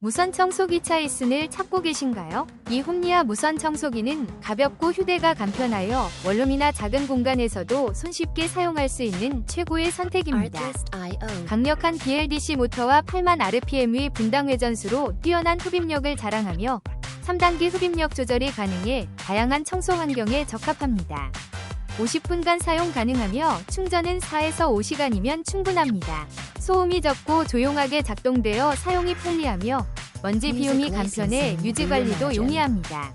무선 청소기 차 이슨을 찾고 계신가요? 이 홈리아 무선 청소기는 가볍고 휴대가 간편하여 원룸이나 작은 공간에서도 손쉽게 사용할 수 있는 최고의 선택입니다. 강력한 BLDC 모터와 8만 RPM의 분당 회전수로 뛰어난 흡입력을 자랑하며 3단계 흡입력 조절이 가능해 다양한 청소 환경에 적합합니다. 50분간 사용 가능하며 충전은 4에서 5시간이면 충분합니다. 소음이 적고 조용하게 작동되어 사용이 편리하며 먼지 비움이 간편해 유지 관리도 용이합니다.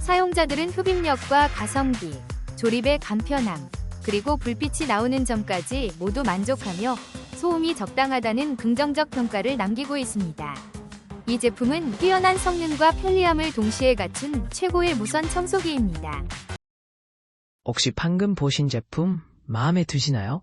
사용자들은 흡입력과 가성비, 조립의 간편함, 그리고 불빛이 나오는 점까지 모두 만족하며 소음이 적당하다는 긍정적 평가를 남기고 있습니다. 이 제품은 뛰어난 성능과 편리함을 동시에 갖춘 최고의 무선 청소기입니다. 혹시 방금 보신 제품 마음에 드시나요?